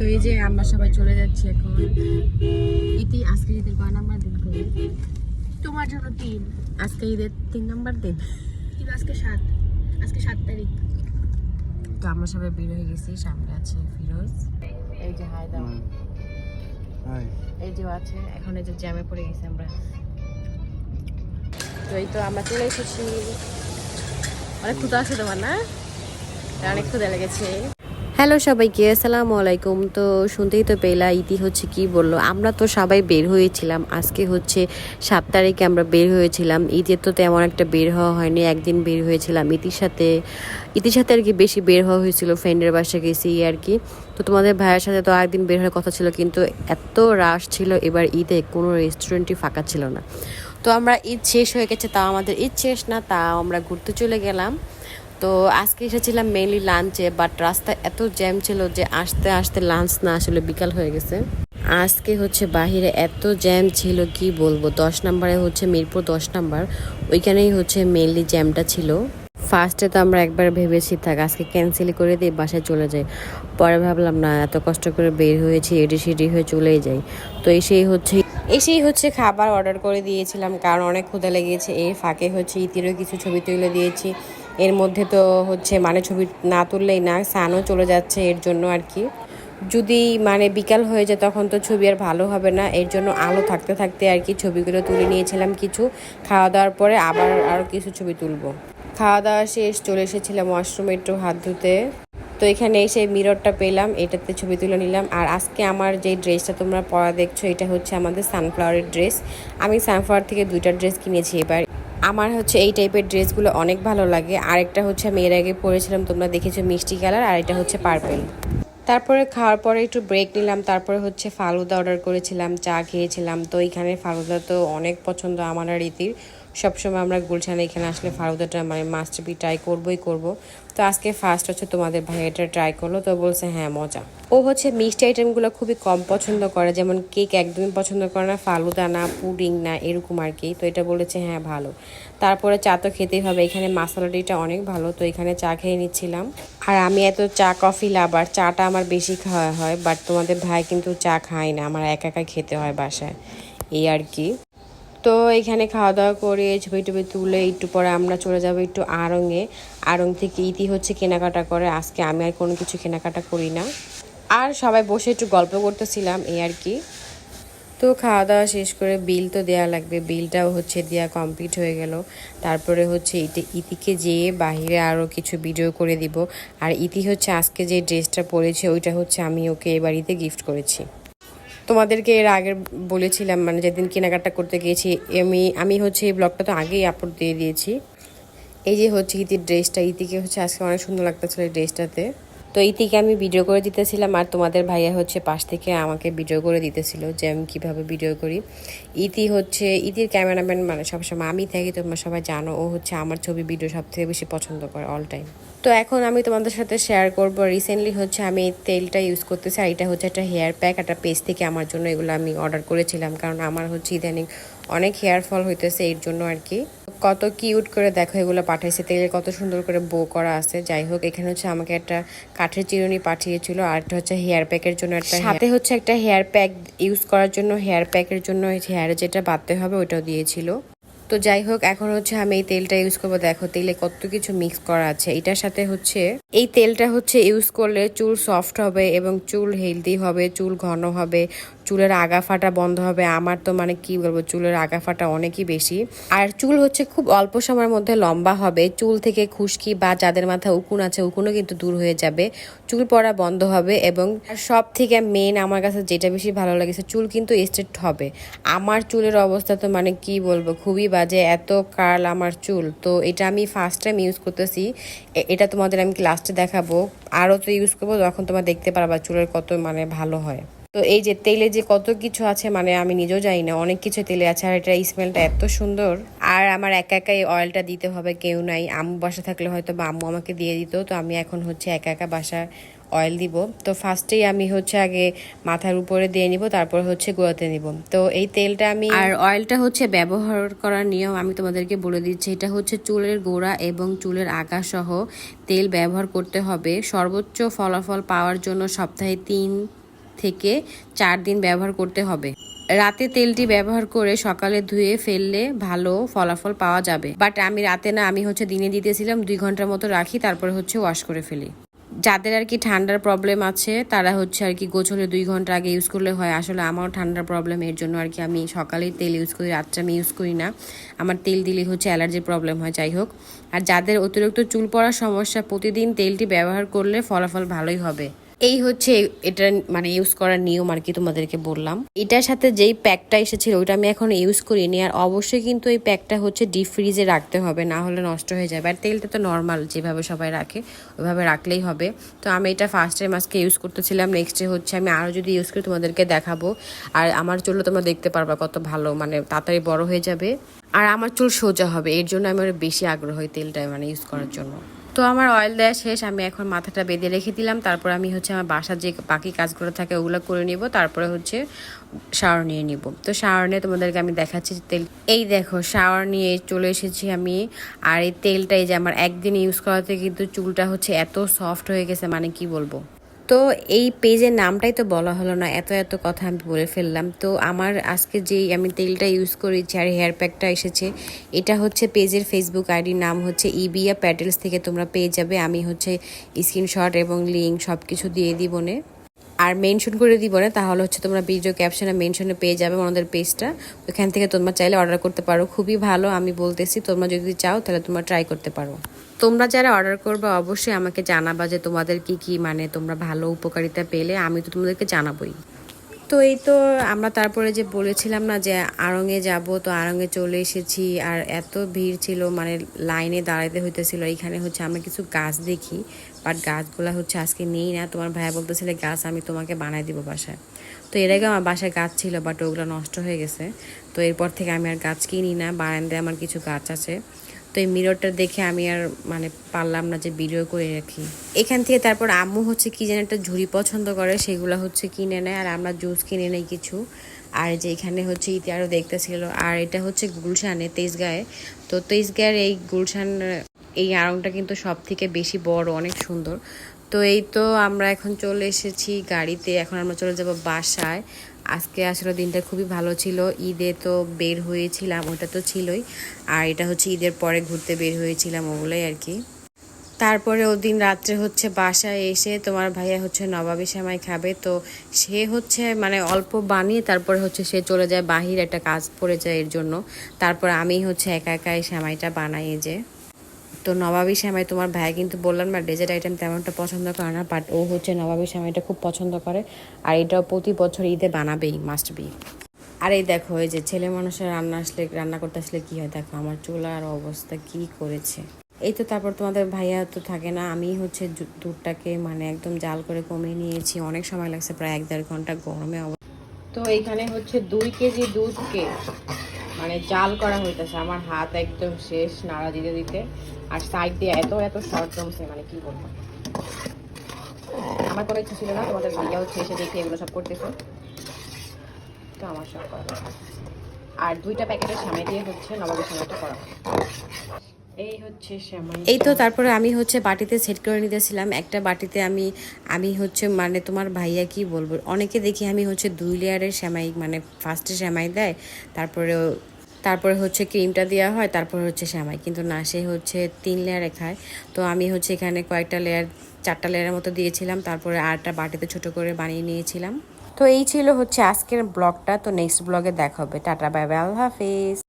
তো এই যে আমরা সবাই চলে যাচ্ছি এখন। ইতি আজকে ঈদের কয় নাম্বার দিন করে তোমার জন্য তিন। আজকে ঈদের তিন নাম্বার দিন? কিন্তু আজকে সাত। আজকে সাত তারিখ। তো আমরা সবাই বের হয়ে গেছি সামনে আছে ফিরোজ। এই যে হাই। দাও এই যে আছে এখন এই যে জ্যামে পড়ে গেছি আমরা। তো এই তো আমরা চলে এসেছি। অনেক ক্ষুদা আছে তোমার না? অনেক ক্ষুদা লেগেছে। হ্যালো সবাইকে, আসসালামু আলাইকুম। তো শুনতেই তো পেলা, ইতি হচ্ছে কি বলল? আমরা তো সবাই বের হয়েছিলাম। আজকে হচ্ছে সাত তারিখে আমরা বের হয়েছিলাম। ঈদের তো তেমন একটা বের হওয়া হয়নি, একদিন বের হয়েছিলাম। ইতির সাথে ইতির সাথে আর কি বেশি বের হওয়া হয়েছিল ফ্রেন্ডের বাসায় গেছি আর কি। তো তোমাদের ভাইয়ের সাথে তো একদিন বের হওয়ার কথা ছিল, কিন্তু এত রাশ ছিল, এবার ঈদে কোনো রেস্টুরেন্টই ফাঁকা ছিল না। তো আমরা ঈদ শেষ হয়ে গেছে, তাও আমাদের ঈদ শেষ না, তাও আমরা ঘুরতে চলে গেলাম। তো আজকে এসেছিলাম মেইনলি লাঞ্চে বাট রাস্তায় এত জ্যাম ছিল যে আসতে আসতে লাঞ্চ না আসলে বিকাল হয়ে গেছে। আজকে হচ্ছে বাহিরে এত জ্যাম ছিল, কি বলব? দশ নম্বরে হচ্ছে মিরপুর দশ নম্বর, ওইখানেই হচ্ছে মেনলি জ্যামটা ছিল। ফার্স্টে তো আমরা একবার ভেবেছি, থাক, আজকে ক্যান্সেল করে দিয়ে বাসায় চলে যাই। পরে ভাবলাম, না, এত কষ্ট করে বের হয়েছি এডি সিডি হয়ে চলেই যাই। তো এসেই হচ্ছে এসেই হচ্ছে খাবার অর্ডার করে দিয়েছিলাম, কারণ অনেক ক্ষুদা লেগেছে। এর ফাঁকে হচ্ছে ইতিরও কিছু ছবি তুলে দিয়েছি। এর মধ্যে তো হচ্ছে মানে ছবি না তুললেই না সানও চলে যাচ্ছে এর জন্য আর কি। যদি মানে বিকাল হয়ে যায় তখন তো ছবি আর ভালো হবে না, এর জন্য আলো থাকতে থাকতে আর কি ছবিগুলো তুলে নিয়েছিলাম কিছু। খাওয়া দাওয়ার পরে আবার আরও কিছু ছবি তুলব। খাওয়া দাওয়া শেষ, চলে এসেছিলাম ওয়াশরুমে একটু হাত ধুতে। তো এখানে এসে মিররটা পেলাম, এটাতে ছবি তুলে নিলাম। আর আজকে আমার যে ড্রেসটা তোমরা পরা দেখছ, এটা হচ্ছে আমাদের সানফ্লাওয়ারের ড্রেস আমি সানফ্লাওয়ার থেকে দুইটা ড্রেস কিনেছি এবার। আমার হচ্ছে এই টাইপের ড্রেসগুলো অনেক ভালো লাগে। আরেকটা হচ্ছে আমি এর আগে পরেছিলাম, তোমরা দেখেছ মিষ্টি কালার, আর এটা হচ্ছে পার্পেল তারপরে খাওয়ার পরে একটু ব্রেক নিলাম, তারপরে হচ্ছে ফালুদা অর্ডার করেছিলাম, চা খেয়েছিলাম। তো এইখানে ফালুদা তো অনেক পছন্দ আমার আর রীতির সবসময় আমরা গুলশানে এখানে আসলে ফালুদাটা মানে মাস্ট বি ট্রাই করবোই করব। তো আজকে ফার্স্ট হচ্ছে তোমাদের ভাই এটা ট্রাই করল, তো বলছে হ্যাঁ মজা। ও হচ্ছে মিষ্টি আইটেমগুলো খুবই কম পছন্দ করে, যেমন কেক একদমই পছন্দ করে না, ফালুদা না পুডিং না, এরকম আর কি। তো এটা বলেছে হ্যাঁ ভালো। তারপরে চা তো খেতেই হবে, এখানে মশলা টিটা অনেক ভালো, তো এখানে চা খেয়ে নিচ্ছিলাম। আর আমি এত চা কফি লাভার চাটা আমার বেশি খাওয়া হয় বাট তোমাদের ভাই কিন্তু চা খায় না, আমার একা একা খেতে হয় বাসায়। এই আর কি। তো এখানে খাওয়া দাওয়া করে ছবি টবি তুলে একটু পরে আমরা চলে যাব একটু আড়ংয়ে আড়ং থেকে ইতি হচ্ছে কেনাকাটা করে। আজকে আমি আর কোনো কিছু কেনাকাটা করি না। আর সবাই বসে একটু গল্প করতেছিলাম, এই আর কি। তো খাওয়া দাওয়া শেষ করে বিল তো দেয়া লাগবে। বিলটাও হচ্ছে দেওয়া কমপ্লিট হয়ে গেল। তারপরে হচ্ছে ইতি, ইতিকে যেয়ে বাহিরে আরও কিছু ভিডিও করে দিব। আর ইতি হচ্ছে আজকে যে ড্রেসটা পরেছে, ওইটা হচ্ছে আমি ওকে এ বাড়িতে গিফট করেছি। তোমাদেরকে এর আগে বলেছিলাম মানে যেদিন কেনাকাটা করতে গিয়েছি, আমি আমি হচ্ছে এই ব্লগটা তো আগেই আপলোড দিয়ে দিয়েছি। এই যে হচ্ছে ইতির ড্রেসটা ইতিকে হচ্ছে আজকে অনেক সুন্দর লাগতেছিল এই ড্রেসটাতে তো ইতিকে আমি ভিডিও করে দিতেছিলাম আর তোমাদের ভাইয়া হচ্ছে পাশ থেকে আমাকে ভিডিও করে দিতেছিল যে আমি কীভাবে ভিডিও করি। ইতি হচ্ছে, ইতির ক্যামেরাম্যান মানে সবসময় আমি থাকি, তোমরা সবাই জানো, ও হচ্ছে আমার ছবি ভিডিও সব থেকে বেশি পছন্দ করে অল টাইম তো এখন আমি তোমাদের সাথে শেয়ার করব রিসেন্টলি হচ্ছে আমি এই তেলটা ইউজ করতেছি আর এটা হচ্ছে একটা হেয়ার প্যাক একটা পেজ থেকে আমার জন্য এগুলো আমি অর্ডার করেছিলাম, কারণ আমার হচ্ছে ইদানিং অনেক হেয়ার ফল হইতেছে, এর জন্য আর কি। কত কিউট করে দেখো এগুলো পাঠাইছে। তেলে কত সুন্দর করে বো করা আছে। যাই হোক এখানে হচ্ছে আমাকে একটা কাঠের চিরুনি পাঠিয়েছিল আর একটা হচ্ছে হেয়ার প্যাকের জন্য একটা সাথে হচ্ছে একটা হেয়ার প্যাক ইউজ করার জন্য হেয়ার প্যাকের জন্য হেয়ারে যেটা বাঁধতে হবে ওটাও দিয়েছিল। তো যাই হোক এখন হচ্ছে আমি এই তেলটা ইউজ করব। দেখো তেলে কত কিছু মিক্স করা আছে। এটার সাথে হচ্ছে এই তেলটা হচ্ছে ইউজ করলে চুল সফট হবে এবং চুল হেলদি হবে চুল ঘন হবে। চুলের আগা ফাটা বন্ধ হবে, আমার তো মানে কি বলব, চুলের আগা ফাটা অনেকই বেশি। আর চুল হচ্ছে খুব অল্প সময়ের মধ্যে লম্বা হবে, চুল থেকে খুশকি বা যাদের মাথায় উকুন আছে, উকুনও কিন্তু দূর হয়ে যাবে। চুল পড়া বন্ধ হবে এবং সব থেকে মেন আমার কাছে যেটা বেশি ভালো লাগেছে চুল কিন্তু স্ট্রেট হবে। আমার চুলের অবস্থা তো মানে কি বলব, খুবই বাজে, এত কার্ল আমার চুল। তো এটা আমি ফার্স্ট টাইম ইউজ করতেছি। এটা তোমাদের আমি লাস্টে দেখাবো। আরও তো ইউজ করব তখন তোমরা দেখতে পারবা চুলের কত মানে ভালো হয়। তো এই যে তেলে যে কত কিছু আছে মানে আমি নিজেও জানি না, অনেক কিছু তেলে আছে আর এটা স্মেলটা এত সুন্দর। আর আমার একা একা এই অয়েলটা দিতে হবে, কেউ নাই। আম্মু বাসা থাকলে হয়তো বা আম্মু আমাকে দিয়ে দিত, তো আমি এখন হচ্ছে একা একা বাসা অয়েল দিব। তো ফার্স্টেই আমি হচ্ছে আগে মাথার উপরে দিয়ে নিব, তারপর হচ্ছে গোড়াতে নিব। তো এই তেলটা আমি আর অয়েলটা হচ্ছে ব্যবহার করার নিয়ম আমি তোমাদেরকে বলে দিচ্ছি, এটা হচ্ছে চুলের গোড়া এবং চুলের আগা সহ তেল ব্যবহার করতে হবে। সর্বোচ্চ ফলাফল পাওয়ার জন্য সপ্তাহে তিন থেকে চার দিন ব্যবহার করতে হবে। রাতে তেলটি ব্যবহার করে সকালে ধুয়ে ফেললে ভালো ফলাফল পাওয়া যাবে। বাট আমি রাতে না, আমি হচ্ছে দিনে দিতেছিলাম, দুই ঘণ্টার মতো রাখি, তারপরে হচ্ছে ওয়াশ করে ফেলি। যাদের আর কি ঠান্ডার প্রবলেম আছে, তারা হচ্ছে আর কি গোছলে দুই ঘণ্টা আগে ইউজ করলে হয়। আসলে আমারও ঠান্ডার প্রবলেম এর জন্য আর কি আমি সকালেই তেল ইউজ করি রাত্রে আমি ইউজ করি না। আমার তেল দিলে হচ্ছে অ্যালার্জির প্রবলেম হয়, যাই হোক। আর যাদের অতিরিক্ত চুল পড়ার সমস্যা, প্রতিদিন তেলটি ব্যবহার করলে ফলাফল ভালোই হবে। এই হচ্ছে এটা মানে ইউজ করার নিয়ম আর কি তোমাদেরকে বললাম। এটার সাথে যেই প্যাকটা এসেছিল, ওইটা আমি এখন ইউজ করিনি আর অবশ্যই কিন্তু এই প্যাকটা হচ্ছে ডিপ ফ্রিজে রাখতে হবে, না হলে নষ্ট হয়ে যাবে। আর তেলটা তো নর্মাল যেভাবে সবাই রাখে, ওইভাবে রাখলেই হবে। তো আমি এটা ফার্স্ট আজকে ইউজ করতেছিলাম নেক্সট ডে হচ্ছে আমি আরও যদি ইউজ করি তোমাদেরকে দেখাবো। আর আমার চুলও তোমরা দেখতে পারবা কত ভালো মানে তাড়াতাড়ি বড় হয়ে যাবে। আর আমার চুল সোজা হবে, এর জন্য আমি বেশি আগ্রহ তেলটা মানে ইউজ করার জন্য। তো আমার অয়েল দেওয়া শেষ, আমি এখন মাথাটা বেঁধে রেখে দিলাম। তারপর আমি হচ্ছে আমার বাসার যে বাকি কাজগুলো থাকে ওগুলো করে নিব, তারপরে হচ্ছে শাওয়ার নিয়ে নিব। তো শাওয়ার নিয়ে তোমাদেরকে আমি দেখাচ্ছি তেল এই দেখো শাওয়ার নিয়ে চলে এসেছি আমি। আর এই তেলটা এই যে আমার একদিন ইউজ করাতে কিন্তু চুলটা হচ্ছে এত সফট হয়ে গেছে মানে কি বলব? তো এই পেজের নামটাই তো বলা হলো না, এত এত কথা আমি বলে ফেললাম। তো আমার আজকে যেই আমি তেলটা ইউজ করেছি আর হেয়ার প্যাকটা এসেছে, এটা হচ্ছে পেজের ফেসবুক আইডির নাম হচ্ছে ইবিয়া প্যাটেলস থেকে তোমরা পেয়ে যাবে। আমি হচ্ছে স্ক্রিনশট এবং লিঙ্ক সব কিছু দিয়ে দিব নে। আর মেনশন করে দিব না, তাহলে হচ্ছে তোমরা ভিডিও ক্যাপশনে মেনশনে পেয়ে যাবে ওনাদের পেজটা ওখান থেকে তোমরা চাইলে অর্ডার করতে পারো। খুবই ভালো, আমি বলতেছি, তোমরা যদি চাও তাহলে তোমরা ট্রাই করতে পারো। তোমরা যারা অর্ডার করবে, অবশ্যই আমাকে জানাবা যে তোমাদের কি কি মানে তোমরা ভালো উপকারিতা পেলে, আমি তো তোমাদেরকে জানাবোই। তো এই তো আমরা তারপরে যে বলেছিলাম না যে আড়ঙে যাব, তো আড়ঙে চলে এসেছি, আর এত ভিড় ছিল মানে লাইনে দাঁড়াতে হইতেছিল। এইখানে হচ্ছে আমরা কিছু গাছ দেখি বাট গাছগুলা হচ্ছে আজকে নেই না। তোমার ভাইয়া বলতেছিলে, গাছ আমি তোমাকে বানাই দিব বাসায়। তো এর আগে আমার বাসায় গাছ ছিল বাট ওগুলো নষ্ট হয়ে গেছে। তো এরপর থেকে আমি আর গাছ কিনি না, বারান্দায় আমার কিছু গাছ আছে। তো এই মিররটা দেখে আমি আর মানে পারলাম না যে ভিডিও করে রাখি। এখান থেকে তারপর আম্মু হচ্ছে কি যেন একটা ঝুড়ি পছন্দ করে, সেগুলো হচ্ছে কিনে নেয়, আর আমরা জুস কিনে নেই কিছু। আর যে এখানে হচ্ছে ইতি আরও দেখতেছিল, আর এটা হচ্ছে গুলশানে, তেজগাঁয়ে। তো তেজগাঁয়ের এই গুলশান, এই আড়ংটা কিন্তু সব থেকে বেশি বড়, অনেক সুন্দর। তো এই তো আমরা এখন চলে এসেছি গাড়িতে, এখন আমরা চলে যাব বাসায়। আজকে আসলে দিনটা খুবই ভালো ছিল। ঈদে তো বের হয়েছিলাম, ওটা তো ছিলই। আর এটা হচ্ছে ঈদের পরে ঘুরতে বের হয়েছিলাম ওগুলোই আর কি। তারপরে ওদিন রাত্রে হচ্ছে বাসায় এসে তোমার ভাইয়া হচ্ছে নবাবী সেমাই খাবে। তো সে হচ্ছে মানে অল্প বানিয়ে তারপরে হচ্ছে সে চলে যায়, বাহির একটা কাজ পড়ে যায় এর জন্য। তারপর আমি হচ্ছে একা একা এই সেমাইটা বানাই যে। তো নবাবী সেমাই তোমার ভাই কিন্তু বললাম না ডেজার্ট আইটেম তেমনটা পছন্দ করে না বাট ও হচ্ছে নবাবী সেমাইটা খুব পছন্দ করে, আর এটাও প্রতি বছর ঈদে বানাবেই মাস্ট বি আর এই দেখো, এই যে ছেলে মানুষের রান্না আসলে, রান্না করতে আসলে কি হয়? দেখো, আমার চুলার অবস্থা কি করেছে? এই তো তারপর তোমাদের ভাইয়া তো থাকে না, আমি হচ্ছে দুধটাকে মানে একদম জাল করে কমিয়ে নিয়েছি, অনেক সময় লাগছে, প্রায় এক দেড় ঘণ্টা গরমে তো এইখানে হচ্ছে দুই কেজি দুধকে মানে জাল করা হইতেছে, আমার হাত একদম শেষ, নাড়া দিতে দিতে। আর সাইড দিয়ে এত এত শর্ট জমছে মানে কি বলব? আমার কোনো ইচ্ছা ছিল না, তোমাদের ভাইয়া হচ্ছে এসে দেখে এগুলো সব করতেছে। তো আমার সব করা আর দুইটা প্যাকেটের সামনে দিয়ে হচ্ছে সময়টা করা। এই হচ্ছে এই তো, তারপরে আমি হচ্ছে বাটিতে সেট করে নিতেছিলাম। একটা বাটিতে আমি আমি হচ্ছে মানে তোমার ভাইয়া কি বলব, অনেকে দেখি আমি হচ্ছে দুই লেয়ারের শ্যামাই মানে ফার্স্টে শ্যামাই দেয় তারপরে তারপরে হচ্ছে ক্রিমটা দেওয়া হয়, তারপরে হচ্ছে শ্যামাই। কিন্তু না, সে হচ্ছে তিন লেয়ারে খায়। তো আমি হচ্ছে এখানে কয়েকটা লেয়ার চারটা লেয়ারের মতো দিয়েছিলাম। তারপরে আরটা বাটিতে ছোট করে বানিয়ে নিয়েছিলাম। তো এই ছিল হচ্ছে আজকের ব্লগটা। তো নেক্সট ব্লগে দেখা হবে। টাটা বাই বাই আল্লাহ হাফিজ।